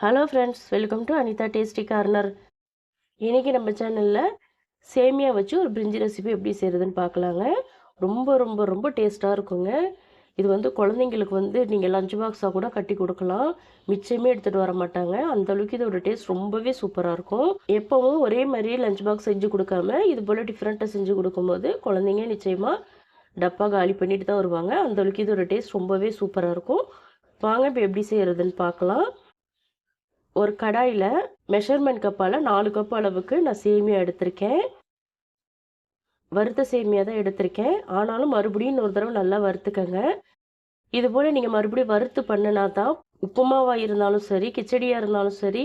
Hello friends welcome to Anitha tasty corner இன்றைக்கி நம்ம சேனலில் சேமியா வச்சு ஒரு பிரிஞ்சி ரெசிபி எப்படி செய்கிறதுன்னு பார்க்கலாங்க. ரொம்ப ரொம்ப ரொம்ப டேஸ்ட்டாக இருக்குங்க. இது வந்து குழந்தைங்களுக்கு வந்து நீங்கள் லஞ்ச் பாக்ஸாக கூட கட்டி கொடுக்கலாம். மிச்சமே எடுத்துகிட்டு வர மாட்டாங்க. அந்த அளவுக்கு இதோட டேஸ்ட் ரொம்பவே சூப்பராக இருக்கும். எப்போவும் ஒரே மாதிரியே லஞ்ச் பாக்ஸ் செஞ்சு கொடுக்காம இது போல் டிஃப்ரெண்ட்டாக செஞ்சு கொடுக்கும்போது குழந்தைங்க நிச்சயமாக டப்பா காலி பண்ணிட்டு தான் வருவாங்க. அந்த அளவுக்கு இதோட டேஸ்ட் ரொம்பவே சூப்பராக இருக்கும். வாங்க இப்போ எப்படி செய்கிறதுன்னு பார்க்கலாம். ஒரு கடாயில் மெஷர்மெண்ட் கப்பால் நாலு கப் அளவுக்கு நான் சேமியா எடுத்திருக்கேன். வறுத்த சேமியா தான் எடுத்திருக்கேன். ஆனாலும் மறுபடியும் இன்னொரு தடவை நல்லா வறுத்துக்கங்க. இது போல் நீங்கள் மறுபடியும் வறுத்து பண்ணினா தான் உப்புமாவாக இருந்தாலும் சரி கிச்சடியாக இருந்தாலும் சரி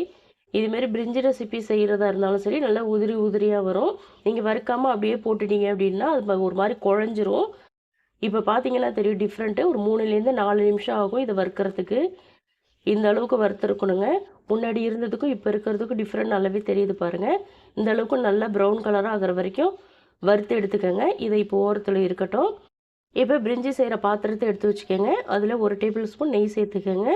இதுமாரி பிரிஞ்சி ரெசிபி செய்கிறதா இருந்தாலும் சரி நல்லா உதிரி உதிரியாக வரும். நீங்கள் வறுக்காமல் அப்படியே போட்டுட்டீங்க அப்படின்னா அது ஒரு மாதிரி குழஞ்சிரும். இப்போ பார்த்தீங்கன்னா தெரியும் டிஃப்ரெண்ட்டு ஒரு மூணுலேருந்து நாலு நிமிஷம் ஆகும் இதை வறுக்கிறதுக்கு. இந்த அளவுக்கு வறுத்துருக்கணுங்க. முன்னாடி இருந்ததுக்கும் இப்போ இருக்கிறதுக்கும் டிஃப்ரெண்ட் நல்லாவே தெரியுது பாருங்கள் இந்த அளவுக்கு நல்லா ப்ரௌன் கலராக ஆகிற வரைக்கும் வறுத்து எடுத்துக்கோங்க. இதை இப்போ ஓரத்தில் இருக்கட்டும். இப்போ பிரிஞ்சி செய்கிற பாத்திரத்தை எடுத்து வச்சுக்கோங்க. அதில் ஒரு டேபிள் ஸ்பூன் நெய் சேர்த்துக்கோங்க.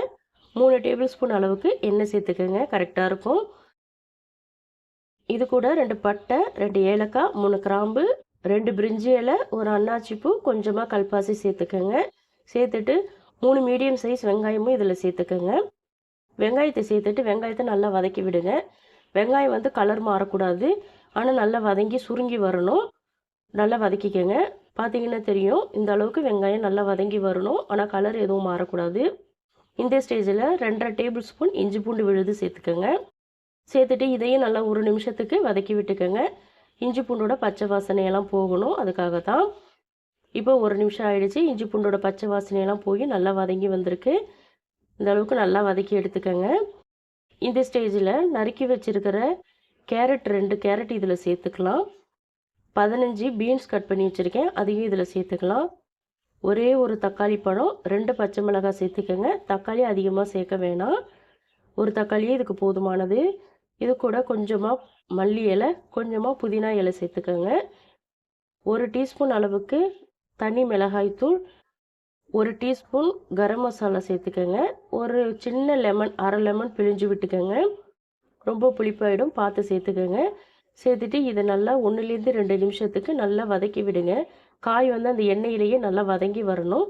மூணு டேபிள் ஸ்பூன் அளவுக்கு எண்ணெய் சேர்த்துக்கோங்க. கரெக்டாக இருக்கும். இது கூட ரெண்டு பட்டை ரெண்டு ஏலக்காய் மூணு கிராம்பு ரெண்டு பிரிஞ்சி இலை ஒரு அன்னாச்சிப்பூ கொஞ்சமாக கல்பாசி சேர்த்துக்கோங்க. சேர்த்துட்டு மூணு மீடியம் சைஸ் வெங்காயமும் இதில் சேர்த்துக்கோங்க. வெங்காயத்தை சேர்த்துட்டு வெங்காயத்தை நல்லா வதக்கி விடுங்க. வெங்காயம் வந்து கலர் மாறக்கூடாது. ஆனால் நல்லா வதங்கி சுருங்கி வரணும். நல்லா வதக்கிக்கோங்க. பார்த்தீங்கன்னா தெரியும் இந்த அளவுக்கு வெங்காயம் நல்லா வதங்கி வரணும். ஆனால் கலர் எதுவும் மாறக்கூடாது. இந்த ஸ்டேஜில் ரெண்டரை டேபிள் ஸ்பூன் இஞ்சி பூண்டு விழுது சேர்த்துக்கோங்க. சேர்த்துட்டு இதையும் நல்லா ஒரு நிமிஷத்துக்கு வதக்கி விட்டுக்கோங்க. இஞ்சி பூண்டோட பச்சை வாசனையெல்லாம் போகணும். அதுக்காக தான் இப்போ ஒரு நிமிஷம் ஆகிடுச்சு இஞ்சி பூண்டோட பச்சை வாசனையெல்லாம் போய் நல்லா வதங்கி வந்திருக்கு. இந்த அளவுக்கு நல்லா வதக்கி எடுத்துக்கோங்க. இந்த ஸ்டேஜில் நறுக்கி வச்சுருக்கிற கேரட் ரெண்டு கேரட் இதில் சேர்த்துக்கலாம். பதினஞ்சு பீன்ஸ் கட் பண்ணி வச்சுருக்கேன். அதையும் இதில் சேர்த்துக்கலாம். ஒரே ஒரு தக்காளி பழம் ரெண்டு பச்சை மிளகாய் சேர்த்துக்கோங்க. தக்காளி அதிகமாக சேர்க்க வேணாம். ஒரு தக்காளியே இதுக்கு போதுமானது. இது கூட கொஞ்சமாக மல்லி இலை கொஞ்சமாக புதினா இலை சேர்த்துக்கோங்க. ஒரு டீஸ்பூன் அளவுக்கு தனி மிளகாய்த்தூள் ஒரு டீஸ்பூன் கரம் மசாலா சேர்த்துக்கோங்க. ஒரு சின்ன லெமன் அரை லெமன் பிழிஞ்சு விட்டுக்கோங்க. ரொம்ப புளிப்பாயிடும் பார்த்து சேர்த்துக்கோங்க. சேர்த்துட்டு இதை நல்லா ஒன்றுலேருந்து ரெண்டு நிமிஷத்துக்கு நல்லா வதக்கி விடுங்க. காய் வந்து அந்த எண்ணெயிலேயே நல்லா வதங்கி வரணும்.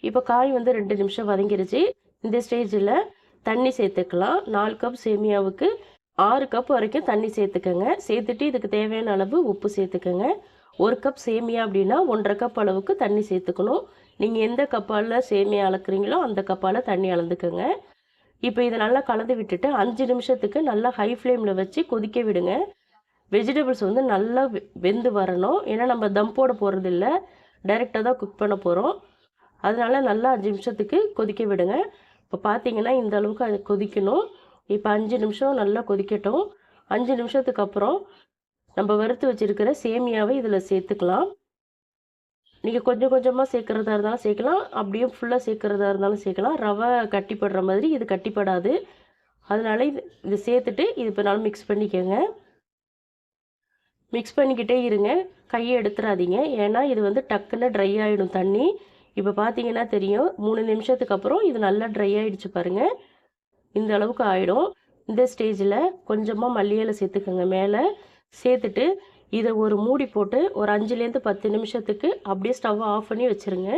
இப்போ காய் வந்து ரெண்டு நிமிஷம் வதங்கிருச்சு. இந்த ஸ்டேஜில் தண்ணி சேர்த்துக்கலாம். நாலு கப் சேமியாவுக்கு ஆறு கப் வரைக்கும் தண்ணி சேர்த்துக்கோங்க. சேர்த்துட்டு இதுக்கு தேவையான அளவு உப்பு சேர்த்துக்கோங்க. ஒரு கப் சேமியா அப்படின்னா ஒன்றரை கப் அளவுக்கு தண்ணி சேர்த்துக்கணும். நீங்கள் எந்த கப்பால் சேமியா அளக்குறீங்களோ அந்த கப்பால் தண்ணி அளந்துக்கோங்க. இப்போ இதை நல்லா கலந்து விட்டுட்டு அஞ்சு நிமிஷத்துக்கு நல்லா ஹை ஃப்ளேமில் வச்சு கொதிக்க விடுங்க. வெஜிடபிள்ஸ் வந்து நல்லா வெந்து வரணும். ஏன்னா நம்ம தம் போட போகிறது இல்லை டைரெக்டாக தான் குக் பண்ண போகிறோம் அதனால் நல்லா அஞ்சு நிமிஷத்துக்கு கொதிக்க விடுங்க. இப்போ பார்த்தீங்கன்னா இந்த அளவுக்கு அது கொதிக்கணும். இப்போ அஞ்சு நிமிஷம் நல்லா கொதிக்கட்டும். அஞ்சு நிமிஷத்துக்கு அப்புறம் நம்ம வறுத்து வச்சுருக்கிற சேமியாவை இதில் சேர்த்துக்கலாம். நீங்கள் கொஞ்சம் கொஞ்சமாக சேர்க்குறதா இருந்தாலும் சேர்க்கலாம். அப்படியே ஃபுல்லாக சேர்க்குறதா இருந்தாலும் சேர்க்கலாம். ரவை கட்டிப்படுற மாதிரி இது கட்டிப்படாது. அதனால இது இது சேர்த்துட்டு இது இப்போ நல்லா மிக்ஸ் பண்ணிக்கோங்க. மிக்ஸ் பண்ணிக்கிட்டே இருங்க. கையை எடுத்துடாதீங்க ஏன்னா இது வந்து டக்குன்னு ட்ரை ஆகிடும் தண்ணி. இப்போ பார்த்தீங்கன்னா தெரியும். மூணு நிமிஷத்துக்கு அப்புறம் இது நல்லா ட்ரை ஆகிடுச்சு பாருங்கள் இந்த அளவுக்கு ஆகிடும் இந்த ஸ்டேஜில் கொஞ்சமாக மல்லியலை சேர்த்துக்கோங்க மேலே. சேர்த்துட்டு இதை ஒரு மூடி போட்டு ஒரு அஞ்சுலேருந்து பத்து நிமிஷத்துக்கு அப்படியே ஸ்டவ்வை ஆஃப் பண்ணி வச்சுருங்க.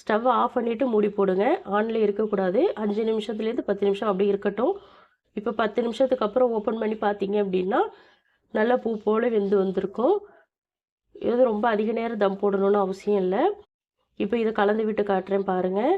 ஸ்டவ்வை ஆஃப் பண்ணிவிட்டு மூடி போடுங்க. ஆனில் இருக்கக்கூடாது. அஞ்சு நிமிஷத்துலேருந்து பத்து நிமிஷம் அப்படியே இருக்கட்டும். இப்போ பத்து நிமிஷத்துக்கு அப்புறம் ஓப்பன் பண்ணி பார்த்தீங்க அப்படின்னா நல்லா பூ போல் வெந்து வந்திருக்கும். இது ரொம்ப அதிக நேரம் தம் போடணும்னு அவசியம் இல்லை. இப்போ இதை கலந்து விட்டு காட்டுறேன் பாருங்கள்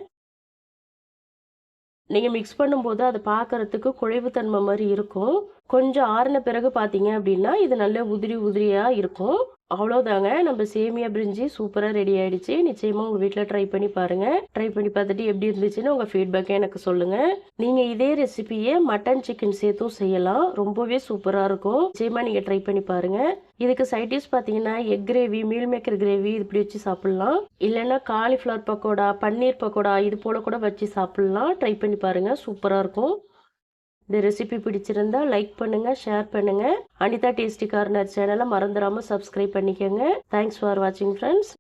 நீங்கள் மிக்ஸ் பண்ணும்போது அதை பார்க்குறதுக்கு குழைவுத்தன்மை மாதிரி இருக்கும். கொஞ்சம் ஆறின பிறகு பார்த்தீங்க அப்படின்னா இது நல்ல உதிரி உதிரியாக இருக்கும். அவ்வளோதாங்க நம்ம சேமியா பிரிஞ்சி சூப்பராக ரெடி ஆயிடுச்சு. நிச்சயமாக உங்கள் வீட்டில் ட்ரை பண்ணி பாருங்கள் ட்ரை பண்ணி பார்த்துட்டு எப்படி இருந்துச்சுன்னு உங்கள் ஃபீட்பேக்கை எனக்கு சொல்லுங்கள் நீங்கள் இதே ரெசிபியை மட்டன் சிக்கன் சேர்த்தும் செய்யலாம். ரொம்பவே சூப்பராக இருக்கும். நிச்சயமாக நீங்கள் ட்ரை பண்ணி பாருங்கள் இதுக்கு சைட் டிஷ் பார்த்தீங்கன்னா egg gravy meal maker gravy இப்படி வச்சு சாப்பிட்லாம். இல்லைன்னா காலிஃப்ளவர் பக்கோடா பன்னீர் பக்கோடா இது போல் கூட வச்சு சாப்பிட்லாம். ட்ரை பண்ணி பாருங்கள் சூப்பராக இருக்கும். இந்த ரெசிபி பிடிச்சிருந்தா லைக் பண்ணுங்கள் ஷேர் பண்ணுங்கள் அனிதா டேஸ்டி கார்னர் சேனலை மறந்துடாமல் சப்ஸ்கிரைப் பண்ணிக்கோங்க. தேங்க்ஸ் ஃபார் வாட்சிங் ஃப்ரெண்ட்ஸ்